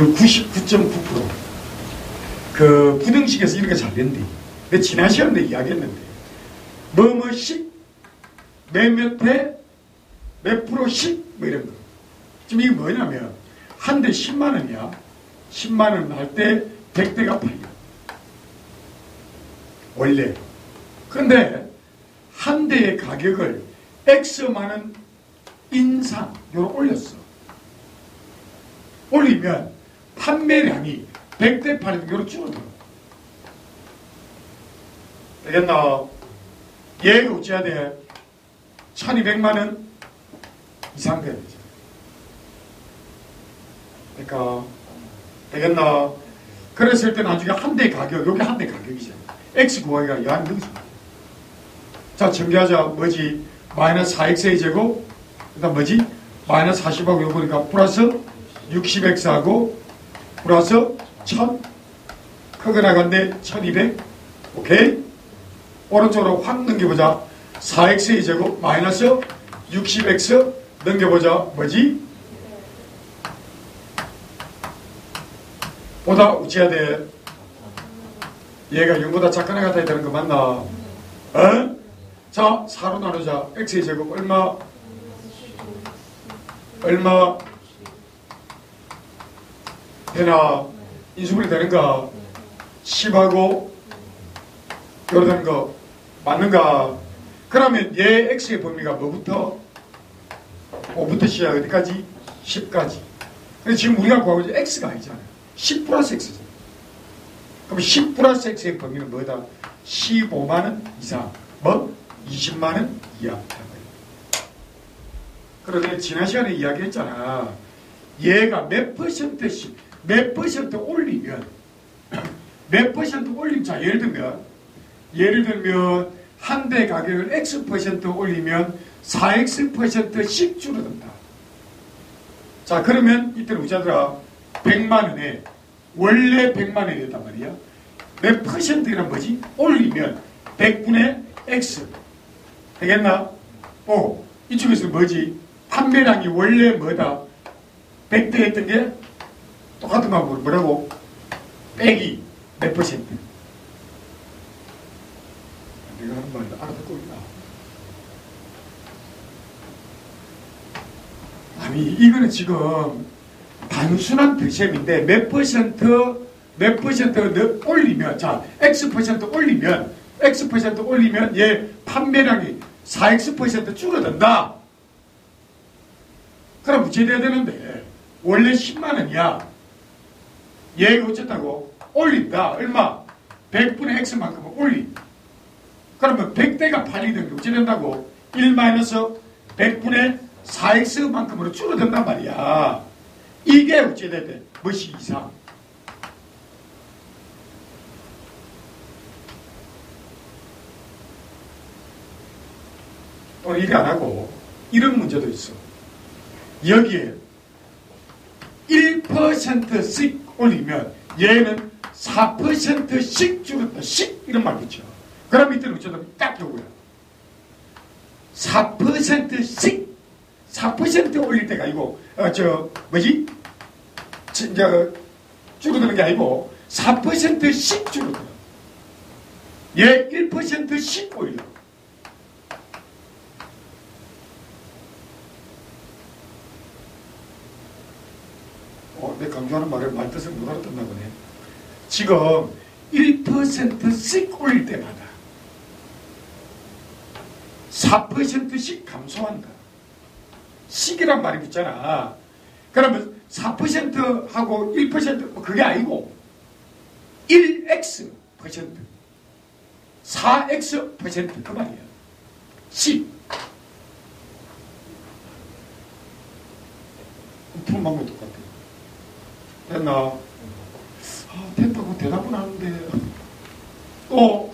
99.9%그 부등식에서 이렇게 잘 된대. 내 지난 시간에 이야기했는데 뭐뭐씩 몇몇 회, 몇 프로씩 뭐 이런 거. 지금 이게 뭐냐면 한 대 10만 원이야. 10만 원 할 때 100대가 팔려. 원래. 그런데 한 대의 가격을 X만 원 인상으로 올렸어. 올리면 판매량이 100대 8대로 줄어들어. 되겠나? 얘가 어찌해야 돼? 1200만원 이상 돼야 되지. 그러니까, 되겠나? 그랬을 때 나중에 한 대 가격, 여기 한 대 가격이잖아. X 구하기가 야한 거죠. 자, 정리하자. 뭐지? 마이너스 4x의 제곱, 그 다음 뭐지? 마이너스 40하고 요거니까 플러스 60x하고 플러스 1000 크게 나간데 1200 오케이? 오른쪽으로 확 넘겨보자 4x의 제곱 마이너스 60x 넘겨보자 뭐지? 보다 우찌해야 돼 얘가 0보다 작은 애 같아야 되는 거 맞나? 어? 자 4로 나누자 x의 제곱 얼마? 얼마? 되나? 인수분해 되는가? 10하고 요런 거 맞는가? 그러면 얘 x의 범위가 뭐부터? 5부터 시작 어디까지? 10까지. 근데 지금 우리가 구하고 있는 x가 아니잖아요. 10 플러스 x잖아요. 그럼 10 플러스 x의 범위는 뭐다? 15만원 이상. 뭐? 20만원 이하. 그런데 지난 시간에 이야기했잖아. 얘가 몇 퍼센트씩, 몇 퍼센트 올리면, 몇 퍼센트 올림, 자, 예를 들면, 예를 들면, 한 대 가격을 X 퍼센트 올리면 4X 퍼센트씩 줄어든다. 자, 그러면 이때는 우자들아, 100만 원에, 원래 100만 원이었단 말이야. 몇 퍼센트란 뭐지? 올리면 100분의 X. 되겠나? 오, 이쪽에서 뭐지? 판매량이 원래 뭐다? 100대 했던 게 똑같은 방법으로 뭐라고? 빼기 몇 퍼센트? 내가 하는 말을 알아듣고 있나? 아니 이거는 지금 단순한 득셈인데 몇 퍼센트 몇 퍼센트 올리면 자 X 퍼센트 올리면 X 퍼센트 올리면 얘 판매량이 4X 퍼센트 줄어든다. 그럼 무죄돼야 되는데 원래 10만 원이야. 얘가 어쨌다고 올린다. 얼마? 100분의 X만큼은 올린. 그러면 100대가 팔리는 게 어찌 된다고? 1 마이너스 100분의 4X만큼으로 줄어든단 말이야. 이게 어찌 되대? 무엇이 이상? 오늘 이게 안 하고 이런 문제도 있어. 여기에 1%씩 올리면 얘는 4%씩 줄었다. 씩 이런 말 붙여. 그럼 밑에는 어쩌면 딱 요거야. 4%씩 4% 올릴 때가 아니고 어, 저 뭐지? 저, 줄어드는 게 아니고 4%씩 줄어들어. 얘 1%씩 올려. 어, 내 강조하는 말을 말뜻을 못 알아듣나 보네. 지금 1%씩 올릴 때마다 4%씩 감소한다. 식이란 말이 붙잖아. 그러면 4%하고 1% 그게 아니고 1x 퍼센트 4x 퍼센트 그 말이야. 10 푸는 방법 똑같아. 됐나? 아, 됐다고 대답은 하는데 또